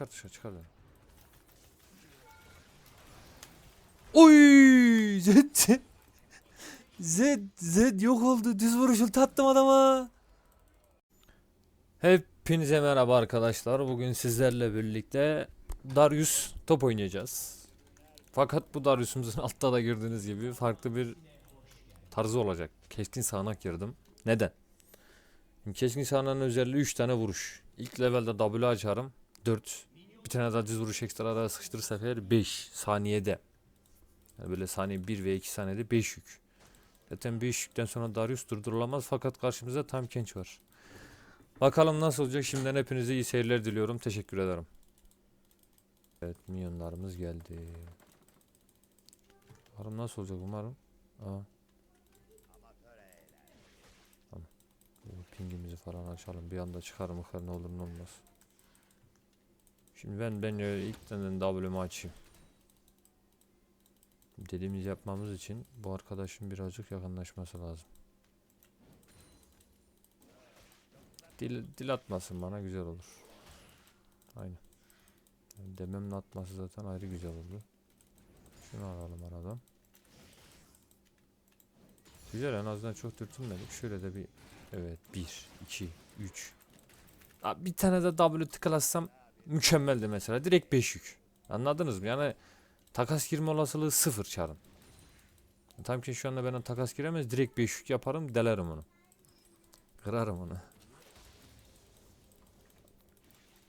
çıkar dışarı çıkar beni. Oy! Zed. Zed Zed yok oldu. Düz vuruş ulti attım adama. Hepinize merhaba arkadaşlar. Bugün sizlerle birlikte Darius top oynayacağız. Fakat bu Darius'umuzun altta da gördüğünüz gibi farklı bir tarzı olacak. Keskin sağanak girdim. Neden? Keskin sağanağın özelliği 3 tane vuruş. İlk levelde W açarım. 4. Bir tane daha düz vuruş ekstra araya sıkıştırırsak eğer 5 saniyede. Yani böyle saniye 1 ve 2 saniyede 5 yük. Zaten 5 yükten sonra Darius durdurulamaz fakat karşımızda Tam Kench var. Bakalım nasıl olacak. Şimdiden hepinize iyi seyirler diliyorum. Teşekkür ederim. Evet milyonlarımız geldi. Umarım nasıl olacak umarım. Tamam. Pingimizi falan açalım. Bir anda çıkar mı ne olur ne olmaz. Şimdi ben ben öyle ilk tane W'mu açayım. Dediğimiz yapmamız için bu arkadaşın birazcık yakınlaşması lazım. Dil, dil atmasın bana güzel olur. Aynen. Yani dememle atması zaten ayrı güzel oldu. Şunu alalım aradan. Güzel en azından çok dürtünmedik. Şöyle de bir evet 1 2 3 bir tane de W tıklarsam mükemmeldi mesela. Direkt 5 yük. Anladınız mı? Yani takas girme olasılığı sıfır çarın. Tam ki şu anda benden takas giremez. Direkt 5 yük yaparım. Delerim onu. Kırarım onu.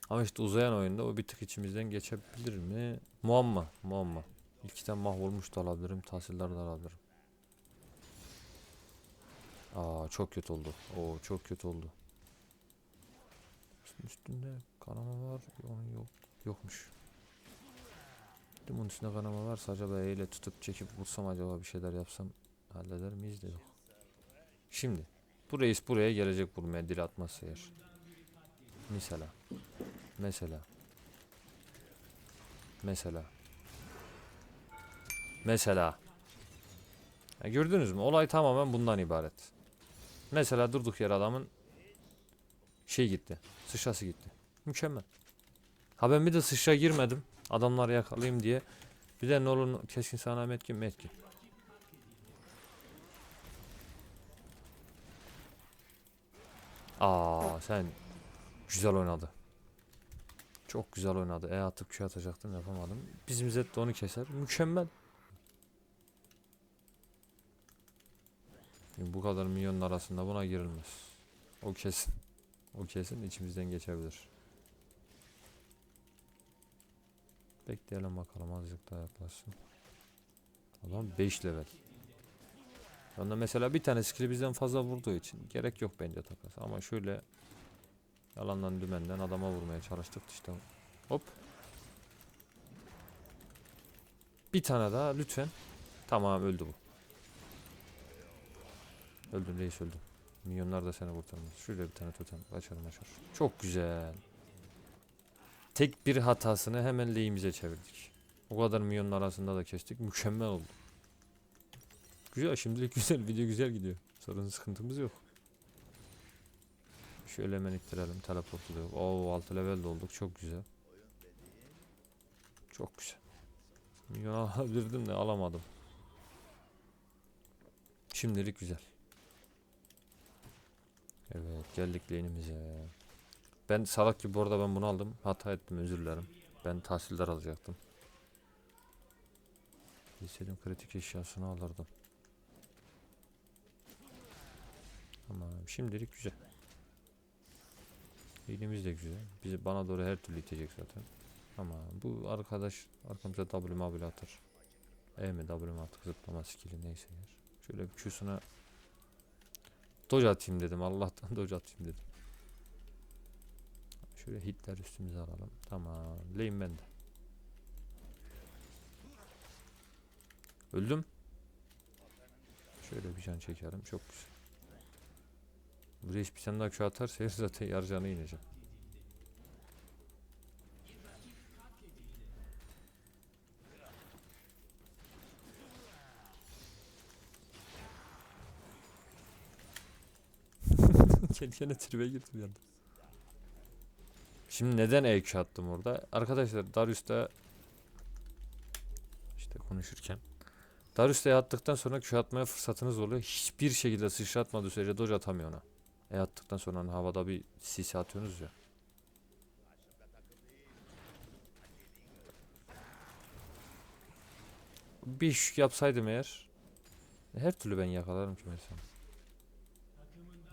Ama işte uzayan oyunda o bir tık içimizden geçebilir mi? Muamma. Muamma. İlkten mahvolmuş da alabilirim. Tahsiller de alabilirim. Aa çok kötü oldu. Oo çok kötü oldu. Üstün üstünde kanama var. Onun yok. Yokmuş. Mi? Onun üstünde kanama varsa acaba eyle tutup çekip vursam acaba bir şeyler yapsam halleder miyiz de yok. Şimdi bu reis buraya gelecek vurmaya dil atmazsa eğer. Mesela. Mesela. Mesela. Mesela. Ya gördünüz mü? Olay tamamen bundan ibaret. Mesela durduk yer adamın şey gitti. Sıçrası gitti. Mükemmel. Ha ben bir de sıçra girmedim. Adamları yakalayayım diye. Bir de ne olur keskin sana metkin metkin. Aa sen güzel oynadı. Çok güzel oynadı. E atıp Q atacaktım yapamadım. Bizim Zed de onu keser. Mükemmel. Şimdi bu kadar milyonun arasında buna girilmez. O kesin. O kesin içimizden geçebilir. Bekleyelim bakalım azıcık daha yaklaşsın. Adam 5 level. Onda mesela bir tane skill bizden fazla vurduğu için gerek yok bence takas. Ama şöyle yalandan dümenden adama vurmaya çalıştık işte. Hop. Bir tane daha lütfen. Tamam öldü bu. Öldün reis öldün. Milyonlar da seni kurtarmaz. Şöyle bir tane totem açalım açar. Çok güzel. Tek bir hatasını hemen lehimize çevirdik. O kadar milyonun arasında da kestik. Mükemmel oldu. Güzel şimdilik güzel. Video güzel gidiyor. Sorun sıkıntımız yok. Şöyle hemen ittirelim. Teleportu da yok. Oo 6 level olduk. Çok güzel. Çok güzel. Milyon alabilirdim de alamadım. Şimdilik güzel. Evet geldik lane'imize. Ben salak gibi orada ben bunu aldım. Hata ettim özür dilerim. Ben tahsildar alacaktım. Bilseydim kritik eşyasını alırdım. Tamam şimdilik güzel. Lane'imiz de güzel. Bizi bana doğru her türlü itecek zaten. Ama bu arkadaş arkamıza W mabile atar. E mi W artık zıplama skill'i neyse. Şöyle bir Q'suna Dodge atayım dedim. Allah'tan dodge atayım dedim. Şöyle hitler üstümüze alalım. Tamam. Lane bende. Öldüm. Şöyle bir can çekerim. Çok güzel. Bu reis bir tane daha Q atarsa zaten yarı canı ineceğim. Kendi kendine tribe girdi bir. Şimdi neden EQ attım orada? Arkadaşlar Darius'ta işte konuşurken Darius'ta E attıktan sonra Q atmaya fırsatınız oluyor. Hiçbir şekilde sıçratmadığı sürece dodge atamıyor ona. E attıktan sonra hani havada bir sis atıyorsunuz ya. Bir iş yapsaydım eğer her türlü ben yakalarım ki mesela.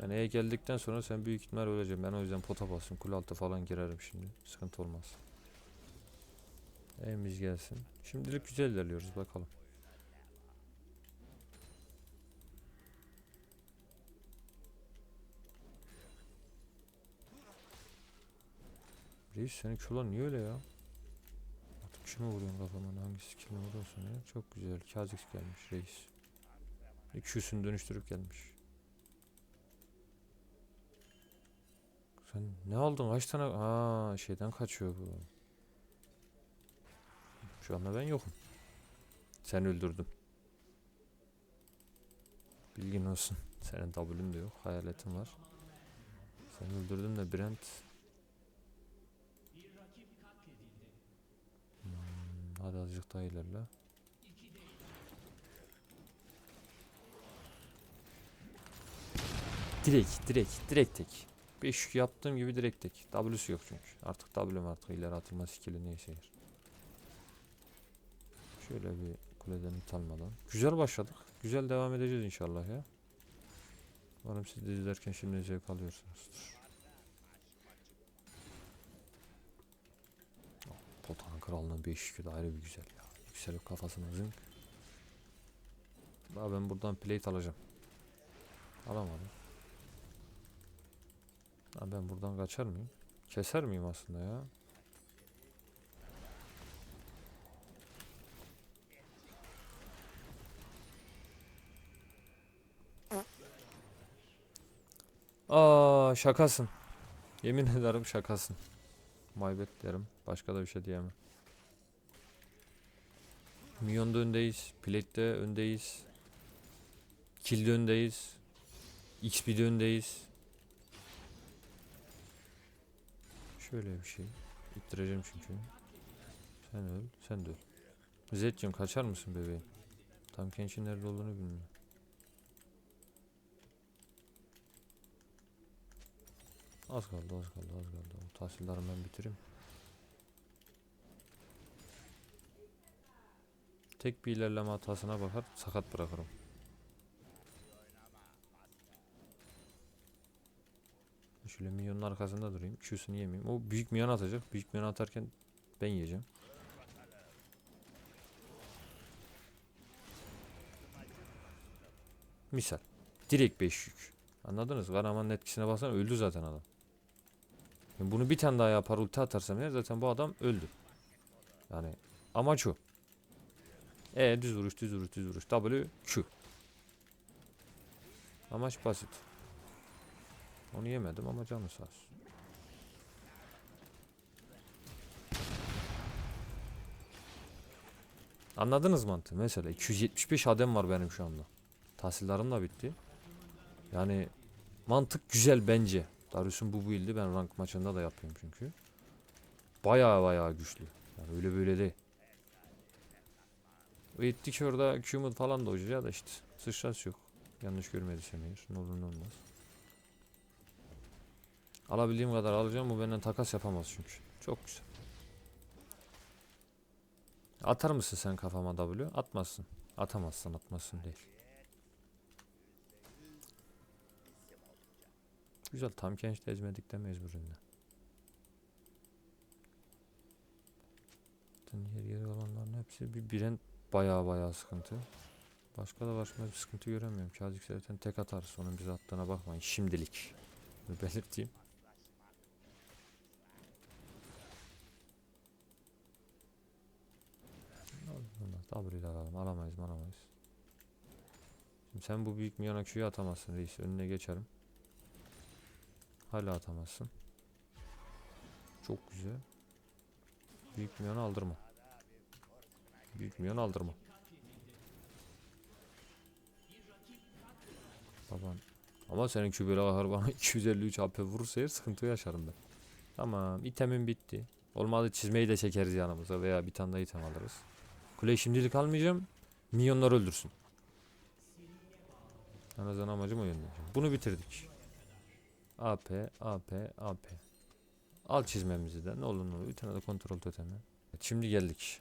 Yani E geldikten sonra sen büyük ihtimal öleceksin. Ben o yüzden pota basayım. Kule altı falan girerim şimdi. Sıkıntı olmaz. E'miz gelsin. Şimdilik güzel ilerliyoruz bakalım. Reis senin kilo niye öyle ya? Artık kime vuruyorsun kafama? Hangisi kime vuruyorsun ya? Çok güzel. Kazix gelmiş reis. İkisini dönüştürüp gelmiş. Sen ne aldın? Kaç tane? Aa şeyden kaçıyor bu. Şu anda ben yokum. Sen öldürdüm. Bilgin olsun. Senin W'un de yok. Hayaletin var. Sen öldürdün de Brent. Hmm, hadi azıcık daha ilerle. Direkt, direkt, direkt tek. 5 yaptığım gibi direkt tek. W'su yok çünkü. Artık W'm artık ileri atılma skill'i neyse yer. Şöyle bir kuleden hit almadan. Güzel başladık. Güzel devam edeceğiz inşallah ya. Umarım siz de izlerken şimdi zevk alıyorsunuzdur. Oh, Potanın kralının 5 de ayrı bir güzel ya. Yükselip kafasına zınk. Daha ben buradan plate alacağım. Alamadım. Ha ben buradan kaçar mıyım? Keser miyim aslında ya? Aa şakasın. Yemin ederim şakasın. Maybet derim. Başka da bir şey diyemem. Milyonda öndeyiz. Plate'de öndeyiz. Kill'de öndeyiz. XP'de öndeyiz. Şöyle bir şey. İttireceğim çünkü. Sen öl. Sen de öl. Zed'cim kaçar mısın bebeğim? Tam Kenç'in nerede olduğunu bilmiyorum. Az kaldı az kaldı az kaldı. O tahsilleri ben bitireyim. Tek bir ilerleme hatasına bakar sakat bırakırım. Şöyle milyonun arkasında durayım. Q'sunu yemeyeyim. O büyük milyon atacak. Büyük milyon atarken ben yiyeceğim. Misal. Direkt 5 yük. Anladınız? Karamanın etkisine baksana öldü zaten adam. Yani bunu bir tane daha yapar ulti atarsam eğer zaten bu adam öldü. Yani amaç o. E düz vuruş düz vuruş düz vuruş. W Q. Amaç basit. Onu yemedim ama canı sağ olsun. Anladınız mantığı? Mesela 275 adem var benim şu anda. Tahsillarım da bitti. Yani mantık güzel bence. Darius'un bu build'i ben rank maçında da yapıyorum çünkü. Baya baya güçlü. Yani öyle böyle değil. Ettik orada Q'mut falan da hocaya da işte sıçrası yok. Yanlış görmediysem eğer. Ne olur ne olmaz. Alabildiğim kadar alacağım. Bu benden takas yapamaz çünkü. Çok güzel. Atar mısın sen kafama W? Atmazsın. Atamazsın atmazsın değil. Güzel tam genç ezmedik de mecburunda. Diğer geri olanların hepsi bir biren baya baya sıkıntı. Başka da başka bir sıkıntı göremiyorum. Kazik zaten tek atarız. Onun bize attığına bakmayın. Şimdilik. Belirteyim. W'yle alalım. Alamayız alamayız. Şimdi sen bu büyük Miyana Q'yu atamazsın reis. Önüne geçerim. Hala atamazsın. Çok güzel. Büyük Miyana aldırma. Büyük Miyana aldırma. Baban. Ama senin böyle bakar bana 253 AP vurursa eğer sıkıntı yaşarım ben. Tamam itemim bitti. Olmadı çizmeyi de çekeriz yanımıza veya bir tane daha item alırız. Kuleyi şimdilik almayacağım. Minyonlar öldürsün. En azından amacım o yönde. Bunu bitirdik. AP, AP, AP. Al çizmemizi de. Ne olur ne olur. Bir tane de kontrol totemi. Şimdi geldik.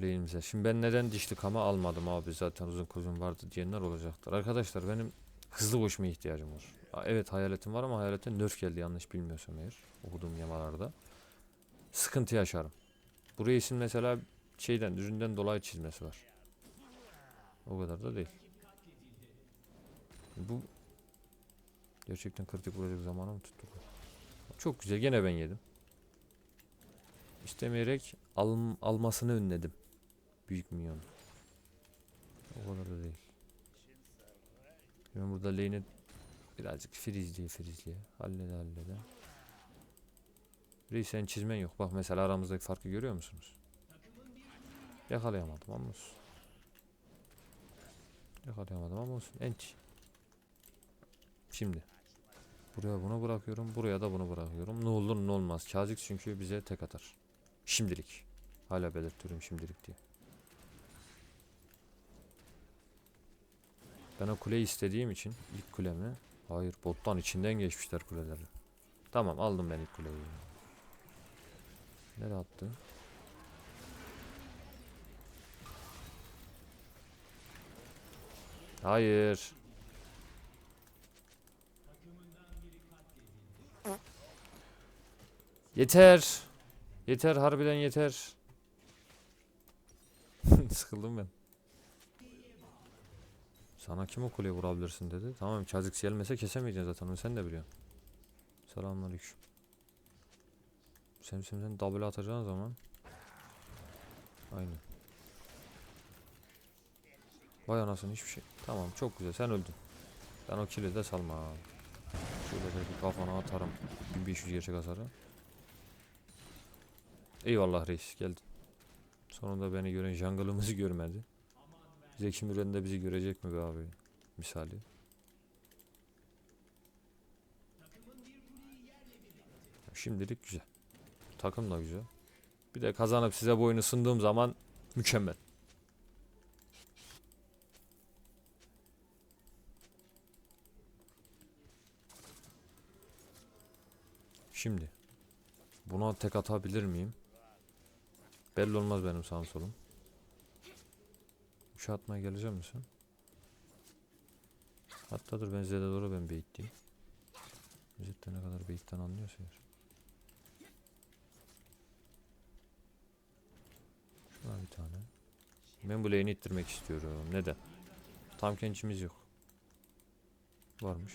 Lane'imize. Şimdi ben neden dişli kama almadım abi zaten uzun kuzun vardı diyenler olacaktır. Arkadaşlar benim hızlı koşmaya ihtiyacım var. Evet hayaletim var ama hayalete nerf geldi yanlış bilmiyorsam eğer. Okuduğum yamalarda. Sıkıntı yaşarım. Bu reisin mesela şeyden düzünden dolayı çizmesi var. O kadar da değil. Bu gerçekten kritik vuracak zamana mı tuttuk? Çok güzel gene ben yedim. İstemeyerek al, almasını önledim. Büyük minyon. O kadar da değil. Ben burada lane'i birazcık frizliye frizliye hallede hallede. Reis sen çizmen yok. Bak mesela aramızdaki farkı görüyor musunuz? Yakalayamadım ama olsun. Yakalayamadım ama olsun. Enç. Şimdi. Buraya bunu bırakıyorum. Buraya da bunu bırakıyorum. Ne olur ne olmaz. Kazık çünkü bize tek atar. Şimdilik. Hala belirtiyorum şimdilik diye. Ben o kuleyi istediğim için ilk kulemi hayır bottan içinden geçmişler kuleleri. Tamam aldım ben ilk kuleyi. Nereye attı? Hayır. Yeter. Yeter harbiden yeter. Sıkıldım ben. Sana kim o kuleye vurabilirsin dedi. Tamam Kazık gelmese kesemeyeceksin zaten onu sen de biliyorsun. Selamünaleyküm. Sen sen double atacağın zaman. Aynen. Vay anasını hiçbir şey. Tamam çok güzel sen öldün. Ben o kill'i de salma. Şöyle bir kafana atarım. 1500 gerçek hasarı. Eyvallah reis geldin. Sonunda beni gören jungle'ımızı görmedi. Zeki Müren de bizi görecek mi be abi? Misali. Şimdilik güzel. Takım da güzel. Bir de kazanıp size bu oyunu zaman mükemmel. Şimdi buna tek atabilir miyim? Belli olmaz benim sağım solum. Şu atmaya gelecek misin? Hatta dur ben Z'de doğru ben beyitleyeyim. Z'de ne kadar beyitten anlıyorsa eğer. Şuna bir tane. Ben bu lane'i ittirmek istiyorum. Neden? Tam kençimiz yok. Varmış.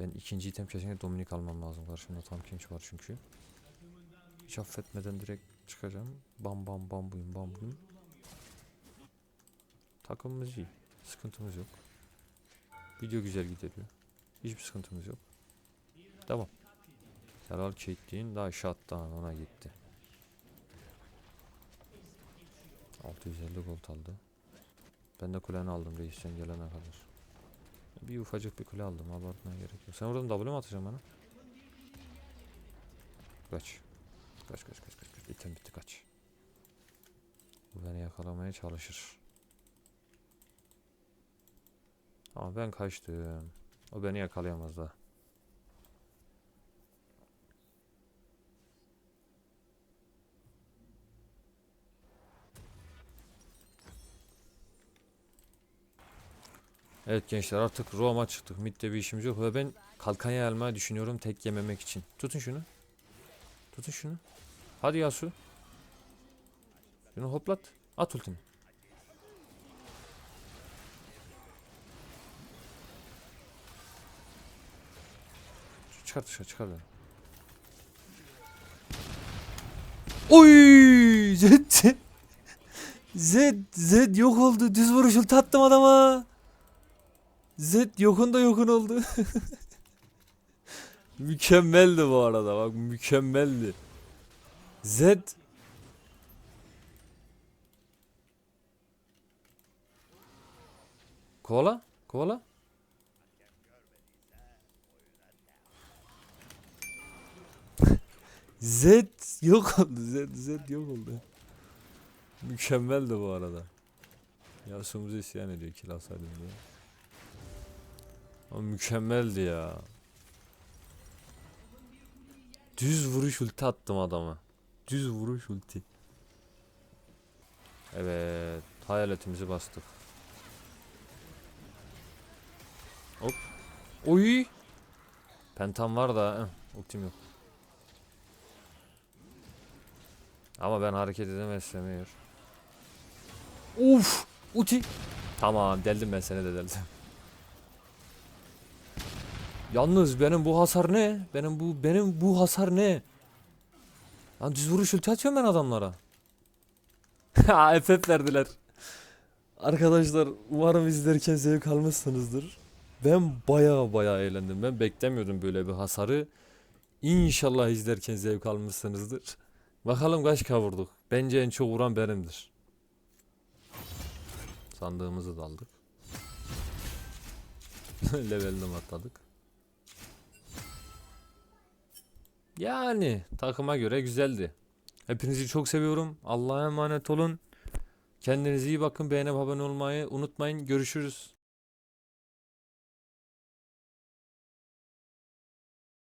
Ben ikinci item kesinlikle Dominik almam lazım. Karşımda tam kenç var çünkü. Hiç affetmeden direkt çıkacağım. Bam bam bam buyum bam buyum. Takımımız iyi. Sıkıntımız yok. Video güzel gidiyor. Hiçbir sıkıntımız yok. Tamam. Helal Caitlyn daha shot'tan ona gitti. 650 gold aldı. Ben de kuleni aldım reis sen gelene kadar. Bir ufacık bir kule aldım abartmaya gerek yok. Sen oradan W mi atacaksın bana? Kaç. Kaç kaç kaç kaç. kaç. İtem bitti kaç. Bu beni yakalamaya çalışır. Ama ben kaçtım. O beni yakalayamaz da. Evet gençler artık Roma çıktık. Mid'de bir işimiz yok ve ben kalkanya almayı düşünüyorum tek yememek için. Tutun şunu. Tutun şunu. Hadi Yasu. Şunu hoplat. At ultini. Çıkar dışarı çıkar beni. Oy! Zed. Zed Zed yok oldu. Düz vuruş ulti attım adama. Zed yokun da yokun oldu. mükemmeldi bu arada bak mükemmeldi. Zed Kovala kovala Z yok oldu. Z, Z yok oldu. Mükemmeldi bu arada. Yasumuz isyan ediyor kill alsaydım diye. Ama mükemmeldi ya. Düz vuruş ulti attım adama. Düz vuruş ulti. Evet. Hayaletimizi bastık. Hop. Oy. Pentam var da eh, ultim yok. Ama ben hareket edemezsem eğer. Uf! Ulti. Tamam deldim ben seni de deldim. Yalnız benim bu hasar ne? Benim bu benim bu hasar ne? Lan düz vuruş ulti atıyorum ben adamlara. Ha FF verdiler. Arkadaşlar umarım izlerken zevk almışsınızdır. Ben baya baya eğlendim. Ben beklemiyordum böyle bir hasarı. İnşallah izlerken zevk almışsınızdır. Bakalım kaç kavurduk. Bence en çok vuran benimdir. Sandığımızı da aldık. Levelini atladık. Yani takıma göre güzeldi. Hepinizi çok seviyorum. Allah'a emanet olun. Kendinize iyi bakın. Beğenip abone olmayı unutmayın. Görüşürüz.